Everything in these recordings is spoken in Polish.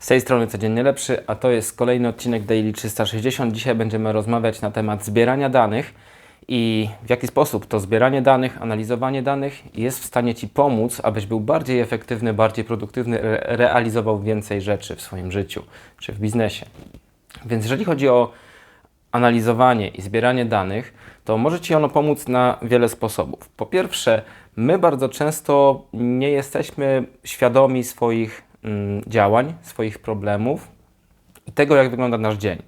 Z tej strony codziennie lepszy, a to jest kolejny odcinek Daily 360. Dzisiaj będziemy rozmawiać na temat zbierania danych i w jaki sposób to zbieranie danych, analizowanie danych jest w stanie Ci pomóc, abyś był bardziej efektywny, bardziej produktywny, re realizował więcej rzeczy w swoim życiu czy w biznesie. Więc jeżeli chodzi o analizowanie i zbieranie danych, to może Ci ono pomóc na wiele sposobów. Po pierwsze, my bardzo często nie jesteśmy świadomi swoich działań, swoich problemów i tego, jak wygląda nasz dzień.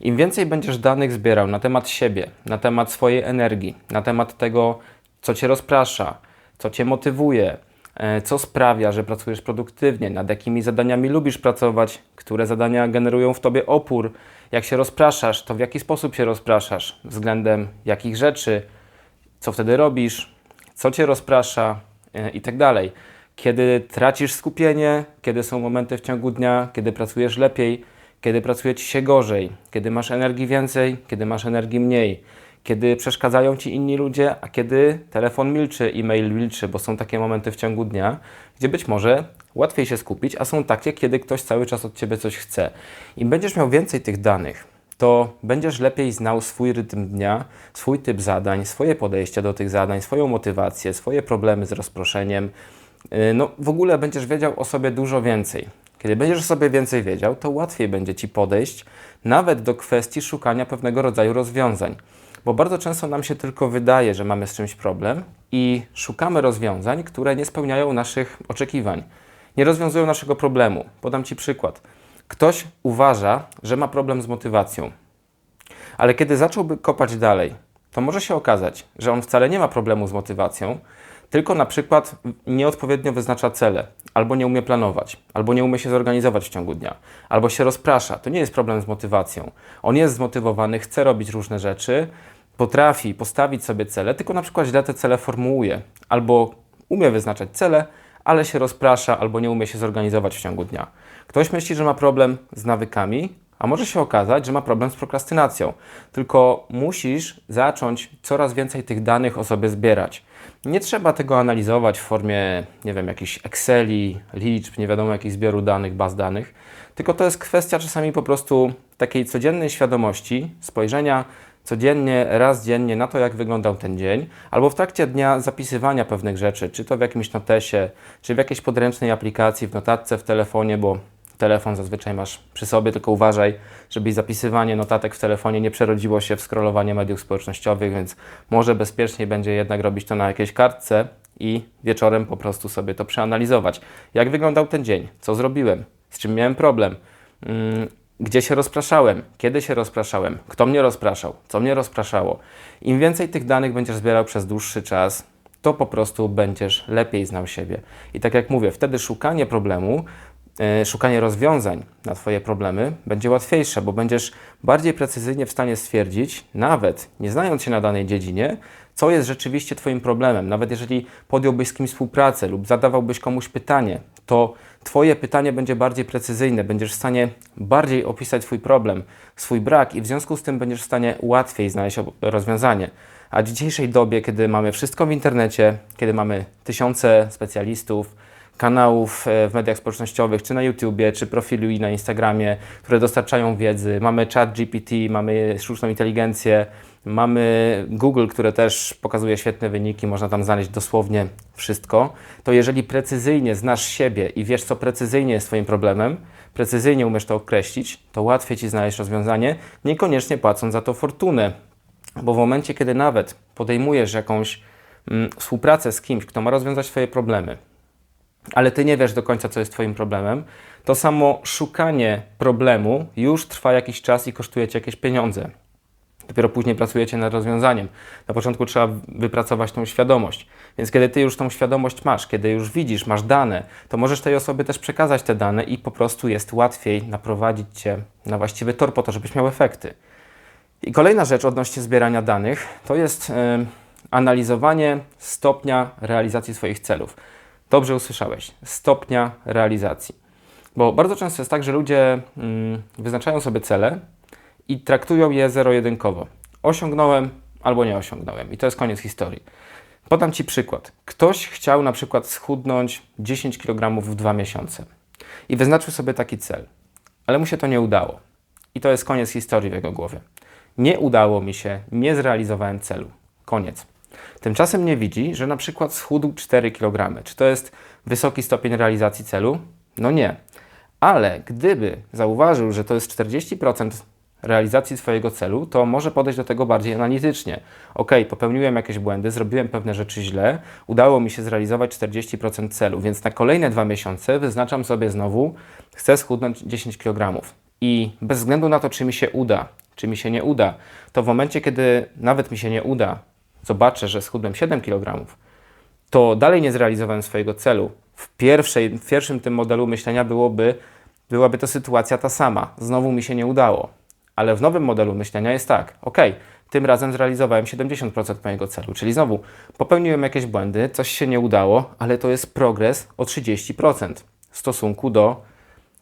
Im więcej będziesz danych zbierał na temat siebie, na temat swojej energii, na temat tego, co Cię rozprasza, co Cię motywuje, e, co sprawia, że pracujesz produktywnie, nad jakimi zadaniami lubisz pracować, które zadania generują w Tobie opór, jak się rozpraszasz, to w jaki sposób się rozpraszasz, względem jakich rzeczy, co wtedy robisz, co Cię rozprasza e, i tak dalej. Kiedy tracisz skupienie, kiedy są momenty w ciągu dnia, kiedy pracujesz lepiej, kiedy pracuje Ci się gorzej, kiedy masz energii więcej, kiedy masz energii mniej, kiedy przeszkadzają Ci inni ludzie, a kiedy telefon milczy, e-mail milczy, bo są takie momenty w ciągu dnia, gdzie być może łatwiej się skupić, a są takie, kiedy ktoś cały czas od Ciebie coś chce. Im będziesz miał więcej tych danych, to będziesz lepiej znał swój rytm dnia, swój typ zadań, swoje podejście do tych zadań, swoją motywację, swoje problemy z rozproszeniem. Yy, No, w ogóle będziesz wiedział o sobie dużo więcej. Kiedy będziesz o sobie więcej wiedział, to łatwiej będzie Ci podejść nawet do kwestii szukania pewnego rodzaju rozwiązań. Bo bardzo często nam się tylko wydaje, że mamy z czymś problem i szukamy rozwiązań, które nie spełniają naszych oczekiwań, nie rozwiązują naszego problemu. Podam Ci przykład. Ktoś uważa, że ma problem z motywacją, ale kiedy zacząłby kopać dalej, to może się okazać, że on wcale nie ma problemu z motywacją, tylko na przykład nieodpowiednio wyznacza cele, albo nie umie planować, albo nie umie się zorganizować w ciągu dnia, albo się rozprasza. To nie jest problem z motywacją. On jest zmotywowany, chce robić różne rzeczy, potrafi postawić sobie cele, tylko na przykład źle te cele formułuje, albo umie wyznaczać cele, ale się rozprasza, albo nie umie się zorganizować w ciągu dnia. Ktoś myśli, że ma problem z nawykami, a może się okazać, że ma problem z prokrastynacją. Tylko musisz zacząć coraz więcej tych danych o sobie zbierać. Nie trzeba tego analizować w formie, nie wiem, jakichś Exceli, liczb, nie wiadomo jakich zbioru danych, baz danych, tylko to jest kwestia czasami po prostu takiej codziennej świadomości, spojrzenia codziennie, raz dziennie na to, jak wyglądał ten dzień, albo w trakcie dnia zapisywania pewnych rzeczy, czy to w jakimś notesie, czy w jakiejś podręcznej aplikacji, w notatce w telefonie, bo telefon zazwyczaj masz przy sobie, tylko uważaj, żeby zapisywanie notatek w telefonie nie przerodziło się w scrollowanie mediów społecznościowych, więc może bezpieczniej będzie jednak robić to na jakiejś kartce i wieczorem po prostu sobie to przeanalizować. Jak wyglądał ten dzień? Co zrobiłem? Z czym miałem problem? Mm, gdzie się rozpraszałem? Kiedy się rozpraszałem? Kto mnie rozpraszał? Co mnie rozpraszało? Im więcej tych danych będziesz zbierał przez dłuższy czas, to po prostu będziesz lepiej znał siebie. I tak jak mówię, wtedy szukanie problemu szukanie rozwiązań na Twoje problemy będzie łatwiejsze, bo będziesz bardziej precyzyjnie w stanie stwierdzić, nawet nie znając się na danej dziedzinie, co jest rzeczywiście Twoim problemem. Nawet jeżeli podjąłbyś z kimś współpracę lub zadawałbyś komuś pytanie, to Twoje pytanie będzie bardziej precyzyjne, będziesz w stanie bardziej opisać swój problem, swój brak i w związku z tym będziesz w stanie łatwiej znaleźć rozwiązanie. A w dzisiejszej dobie, kiedy mamy wszystko w internecie, kiedy mamy tysiące specjalistów, kanałów e, w mediach społecznościowych, czy na YouTubie, czy profili na Instagramie, które dostarczają wiedzy. Mamy chat GPT, mamy sztuczną inteligencję, mamy Google, które też pokazuje świetne wyniki, można tam znaleźć dosłownie wszystko. To jeżeli precyzyjnie znasz siebie i wiesz, co precyzyjnie jest Twoim problemem, precyzyjnie umiesz to określić, to łatwiej Ci znaleźć rozwiązanie, niekoniecznie płacąc za to fortunę. Bo w momencie, kiedy nawet podejmujesz jakąś mm, współpracę z kimś, kto ma rozwiązać Twoje problemy, ale ty nie wiesz do końca, co jest Twoim problemem, to samo szukanie problemu już trwa jakiś czas i kosztuje Cię jakieś pieniądze. Dopiero później pracujecie nad rozwiązaniem. Na początku trzeba wypracować tą świadomość. Więc kiedy Ty już tą świadomość masz, kiedy już widzisz, masz dane, to możesz tej osobie też przekazać te dane i po prostu jest łatwiej naprowadzić Cię na właściwy tor po to, żebyś miał efekty. I kolejna rzecz odnośnie zbierania danych to jest em, analizowanie stopnia realizacji swoich celów. Dobrze usłyszałeś, stopnia realizacji. Bo bardzo często jest tak, że ludzie mm, wyznaczają sobie cele i traktują je zero-jedynkowo. Osiągnąłem albo nie osiągnąłem. I to jest koniec historii. Podam Ci przykład. Ktoś chciał na przykład schudnąć 10 kg w dwa miesiące. I wyznaczył sobie taki cel. Ale mu się to nie udało. I to jest koniec historii w jego głowie. Nie udało mi się, nie zrealizowałem celu. Koniec. Tymczasem nie widzi, że na przykład schudł 4 kg. Czy to jest wysoki stopień realizacji celu? No nie. Ale gdyby zauważył, że to jest 40% realizacji swojego celu, to może podejść do tego bardziej analitycznie. Ok, popełniłem jakieś błędy, zrobiłem pewne rzeczy źle, udało mi się zrealizować 40% celu, więc na kolejne dwa miesiące wyznaczam sobie znowu, chcę schudnąć 10 kg. I bez względu na to, czy mi się uda, czy mi się nie uda, to w momencie, kiedy nawet mi się nie uda, zobaczę, że schudłem 7 kg, to dalej nie zrealizowałem swojego celu. W, pierwszej, w pierwszym tym modelu myślenia byłoby, byłaby to sytuacja ta sama. Znowu mi się nie udało. Ale w nowym modelu myślenia jest tak, ok, tym razem zrealizowałem 70% mojego celu, czyli znowu popełniłem jakieś błędy, coś się nie udało, ale to jest progres o 30% w stosunku do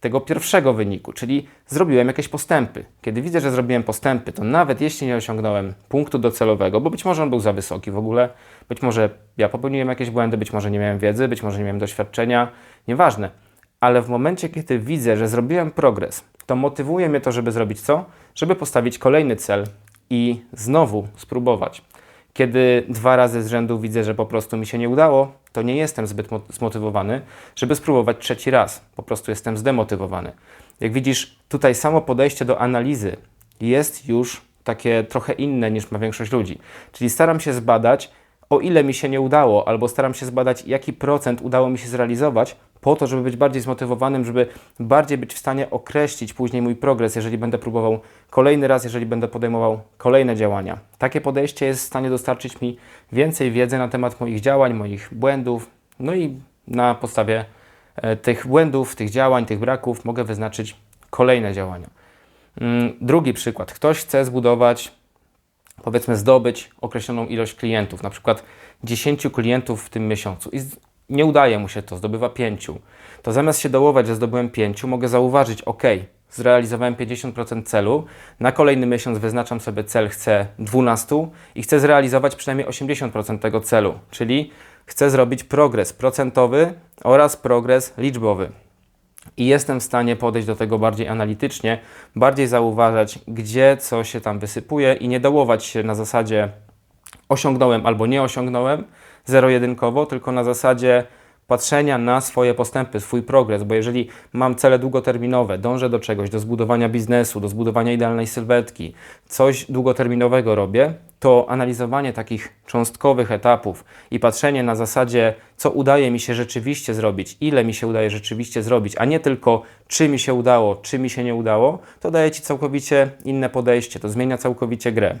tego pierwszego wyniku, czyli zrobiłem jakieś postępy. Kiedy widzę, że zrobiłem postępy, to nawet jeśli nie osiągnąłem punktu docelowego, bo być może on był za wysoki w ogóle, być może ja popełniłem jakieś błędy, być może nie miałem wiedzy, być może nie miałem doświadczenia, nieważne. Ale w momencie, kiedy widzę, że zrobiłem progres, to motywuje mnie to, żeby zrobić co? Żeby postawić kolejny cel i znowu spróbować. Kiedy dwa razy z rzędu widzę, że po prostu mi się nie udało, to nie jestem zbyt mo- zmotywowany, żeby spróbować trzeci raz. Po prostu jestem zdemotywowany. Jak widzisz, tutaj samo podejście do analizy jest już takie trochę inne niż ma większość ludzi. Czyli staram się zbadać, o ile mi się nie udało, albo staram się zbadać, jaki procent udało mi się zrealizować, po to, żeby być bardziej zmotywowanym, żeby bardziej być w stanie określić później mój progres, jeżeli będę próbował kolejny raz, jeżeli będę podejmował kolejne działania. Takie podejście jest w stanie dostarczyć mi więcej wiedzy na temat moich działań, moich błędów, no i na podstawie e, tych błędów, tych działań, tych braków mogę wyznaczyć kolejne działania. Mm, Drugi przykład. Ktoś chce zbudować powiedzmy zdobyć określoną ilość klientów, na przykład 10 klientów w tym miesiącu i nie udaje mu się to, zdobywa 5, to zamiast się dołować, że zdobyłem 5, mogę zauważyć, ok, zrealizowałem 50% celu, na kolejny miesiąc wyznaczam sobie cel, chcę 12 i chcę zrealizować przynajmniej 80% tego celu, czyli chcę zrobić progres procentowy oraz progres liczbowy. I jestem w stanie podejść do tego bardziej analitycznie, bardziej zauważać, gdzie co się tam wysypuje i nie dołować się na zasadzie osiągnąłem albo nie osiągnąłem zero-jedynkowo, tylko na zasadzie patrzenia na swoje postępy, swój progres, bo jeżeli mam cele długoterminowe, dążę do czegoś, do zbudowania biznesu, do zbudowania idealnej sylwetki, coś długoterminowego robię, to analizowanie takich cząstkowych etapów i patrzenie na zasadzie, co udaje mi się rzeczywiście zrobić, ile mi się udaje rzeczywiście zrobić, a nie tylko czy mi się udało, czy mi się nie udało, to daje Ci całkowicie inne podejście, to zmienia całkowicie grę.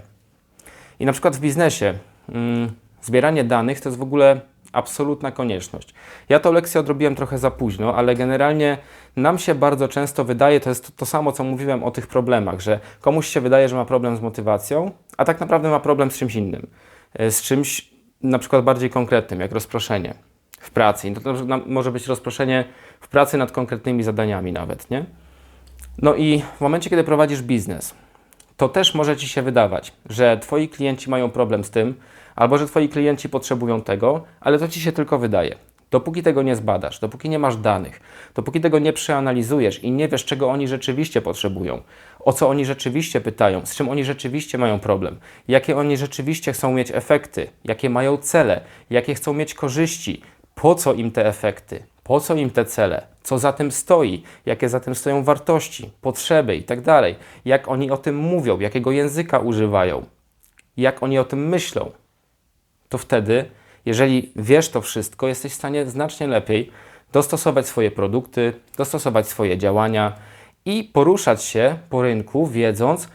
I na przykład w biznesie mm, zbieranie danych to jest w ogóle absolutna konieczność. Ja tą lekcję odrobiłem trochę za późno, ale generalnie nam się bardzo często wydaje, to jest to, samo, co mówiłem o tych problemach, że komuś się wydaje, że ma problem z motywacją, a tak naprawdę ma problem z czymś innym. E, Z czymś na przykład bardziej konkretnym, jak rozproszenie w pracy. I to, może być rozproszenie w pracy nad konkretnymi zadaniami nawet, nie? No i w momencie, kiedy prowadzisz biznes, to też może Ci się wydawać, że Twoi klienci mają problem z tym, albo że Twoi klienci potrzebują tego, ale to Ci się tylko wydaje. Dopóki tego nie zbadasz, dopóki nie masz danych, dopóki tego nie przeanalizujesz i nie wiesz, czego oni rzeczywiście potrzebują, o co oni rzeczywiście pytają, z czym oni rzeczywiście mają problem, jakie oni rzeczywiście chcą mieć efekty, jakie mają cele, jakie chcą mieć korzyści, po co im te efekty, po co im te cele, co za tym stoi, jakie za tym stoją wartości, potrzeby i tak jak oni o tym mówią, jakiego języka używają, jak oni o tym myślą, to wtedy, jeżeli wiesz to wszystko, jesteś w stanie znacznie lepiej dostosować swoje produkty, dostosować swoje działania i poruszać się po rynku, wiedząc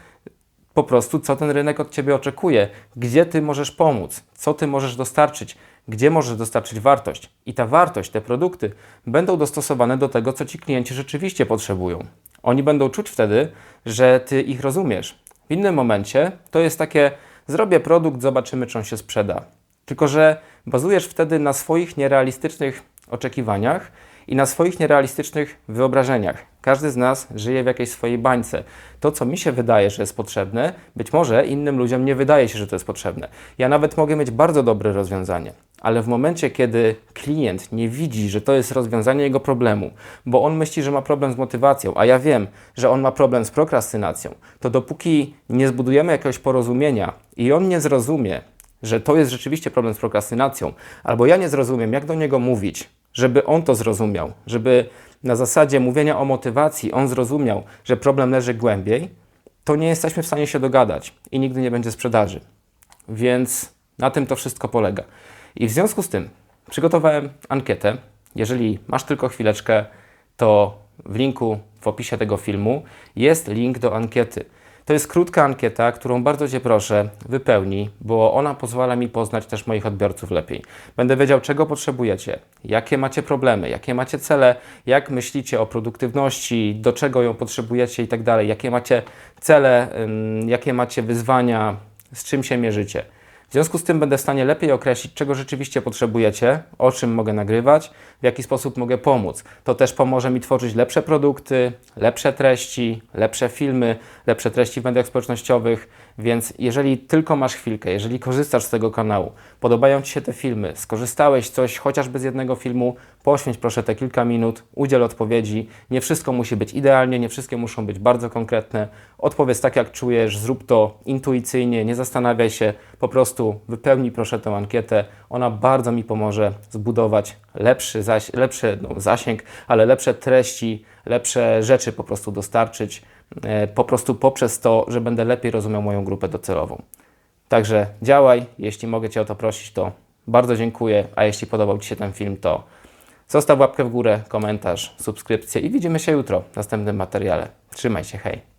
po prostu, co ten rynek od Ciebie oczekuje, gdzie Ty możesz pomóc, co Ty możesz dostarczyć, gdzie możesz dostarczyć wartość. I ta wartość, te produkty będą dostosowane do tego, co Ci klienci rzeczywiście potrzebują. Oni będą czuć wtedy, że Ty ich rozumiesz. W innym momencie to jest takie, zrobię produkt, zobaczymy, czy on się sprzeda. Tylko, że bazujesz wtedy na swoich nierealistycznych oczekiwaniach i na swoich nierealistycznych wyobrażeniach. Każdy z nas żyje w jakiejś swojej bańce. To, co mi się wydaje, że jest potrzebne, być może innym ludziom nie wydaje się, że to jest potrzebne. Ja nawet mogę mieć bardzo dobre rozwiązanie, ale w momencie, kiedy klient nie widzi, że to jest rozwiązanie jego problemu, bo on myśli, że ma problem z motywacją, a ja wiem, że on ma problem z prokrastynacją, to dopóki nie zbudujemy jakiegoś porozumienia i on nie zrozumie, że to jest rzeczywiście problem z prokrastynacją, albo ja nie zrozumiem, jak do niego mówić, żeby on to zrozumiał, żeby na zasadzie mówienia o motywacji on zrozumiał, że problem leży głębiej, to nie jesteśmy w stanie się dogadać i nigdy nie będzie sprzedaży. Więc na tym to wszystko polega. I w związku z tym przygotowałem ankietę. Jeżeli masz tylko chwileczkę, to w linku w opisie tego filmu jest link do ankiety. To jest krótka ankieta, którą bardzo Cię proszę wypełnij, bo ona pozwala mi poznać też moich odbiorców lepiej. Będę wiedział, czego potrzebujecie, jakie macie problemy, jakie macie cele, jak myślicie o produktywności, do czego ją potrzebujecie i tak dalej, jakie macie cele, jakie macie wyzwania, z czym się mierzycie. W związku z tym będę w stanie lepiej określić, czego rzeczywiście potrzebujecie, o czym mogę nagrywać, w jaki sposób mogę pomóc. To też pomoże mi tworzyć lepsze produkty, lepsze treści, lepsze filmy, lepsze treści w mediach społecznościowych. Więc jeżeli tylko masz chwilkę, jeżeli korzystasz z tego kanału, podobają Ci się te filmy, skorzystałeś coś chociażby z jednego filmu, poświęć proszę te kilka minut, udziel odpowiedzi. Nie wszystko musi być idealnie, nie wszystkie muszą być bardzo konkretne. Odpowiedz tak, jak czujesz, zrób to intuicyjnie, nie zastanawiaj się, po prostu wypełnij proszę tę ankietę. Ona bardzo mi pomoże zbudować lepszy, lepszy no, zasięg, ale lepsze treści, lepsze rzeczy po prostu dostarczyć, e, po prostu poprzez to, że będę lepiej rozumiał moją grupę docelową. Także działaj, jeśli mogę Cię o to prosić, to bardzo dziękuję, a jeśli podobał Ci się ten film, to zostaw łapkę w górę, komentarz, subskrypcję i widzimy się jutro w następnym materiale. Trzymaj się, hej!